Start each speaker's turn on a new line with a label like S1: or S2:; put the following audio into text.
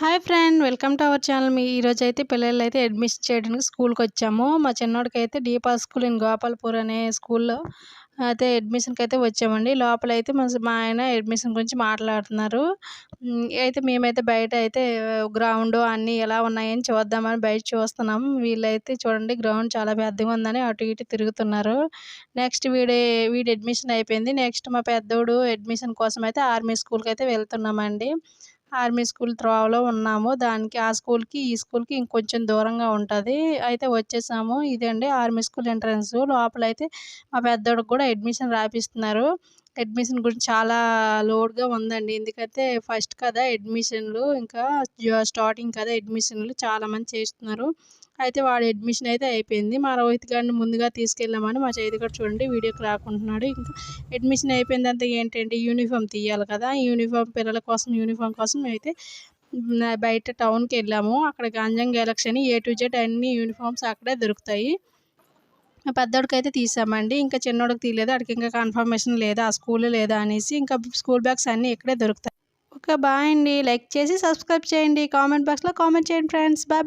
S1: Hi friend welcome to our channel. మీ ఈరోజు అయితే పిల్లలు అయితే అడ్మిషన్ చేయడానికి స్కూల్కి వచ్చాము. మా చిన్నోడికి అయితే డీపా స్కూల్ ఇన్ గోపాల్పూర్ అనే స్కూల్లో అయితే అడ్మిషన్కి అయితే వచ్చామండి. లోపల అయితే మా మా ఆయన అడ్మిషన్ గురించి మాట్లాడుతున్నారు. అయితే మేమైతే బయట అయితే గ్రౌండ్ అన్నీ ఎలా ఉన్నాయని చూద్దామని బయట చూస్తున్నాం. వీళ్ళైతే చూడండి గ్రౌండ్ చాలా పెద్దగా ఉందని అటు ఇటు తిరుగుతున్నారు. నెక్స్ట్ వీడి వీడి అడ్మిషన్ అయిపోయింది. నెక్స్ట్ మా పెద్దోడు అడ్మిషన్ కోసం అయితే ఆర్మీ స్కూల్కి అయితే వెళ్తున్నామండి. ఆర్మీ స్కూల్ త్రోవలో ఉన్నాము. దానికి ఆ స్కూల్కి ఈ స్కూల్కి ఇంకొంచెం దూరంగా ఉంటుంది. అయితే వచ్చేసాము. ఇదండి ఆర్మీ స్కూల్ ఎంట్రన్స్ లోపల అయితే మా పెద్దోడికి కూడా అడ్మిషన్ రాపిస్తున్నారు. అడ్మిషన్ గురించి చాలా లోడ్గా ఉందండి. ఎందుకంటే ఫస్ట్ కదా అడ్మిషన్లు ఇంకా స్టార్టింగ్ కదా అడ్మిషన్లు చాలామంది చేస్తున్నారు. అయితే వాడి అడ్మిషన్ అయితే అయిపోయింది. మా రోహిత్ గారిని ముందుగా తీసుకెళ్ళామని మా చేతి కూడా చూడండి వీడియోకి రాకుంటున్నాడు. ఇంకా అడ్మిషన్ అయిపోయిందంతా ఏంటంటే యూనిఫామ్ తీయాలి కదా. యూనిఫామ్ పిల్లల కోసం యూనిఫామ్ కోసం అయితే బయట టౌన్కి వెళ్ళాము. అక్కడ Ganjam collection A to Z అన్ని యూనిఫామ్స్ అక్కడే దొరుకుతాయి. పెద్దోడికి అయితే తీసామండి. ఇంకా చిన్నోడికి తీయలేదు. అక్కడికి ఇంకా కన్ఫర్మేషన్ లేదా ఆ స్కూల్ లేదా అనేసి ఇంకా స్కూల్ బ్యాగ్స్ అన్నీ ఇక్కడే దొరుకుతాయి. ఓకే బాయ్ అండి. లైక్ చేసి సబ్స్క్రైబ్ చేయండి. కామెంట్ బాక్స్లో కామెంట్ చేయండి ఫ్రెండ్స్ బాయ్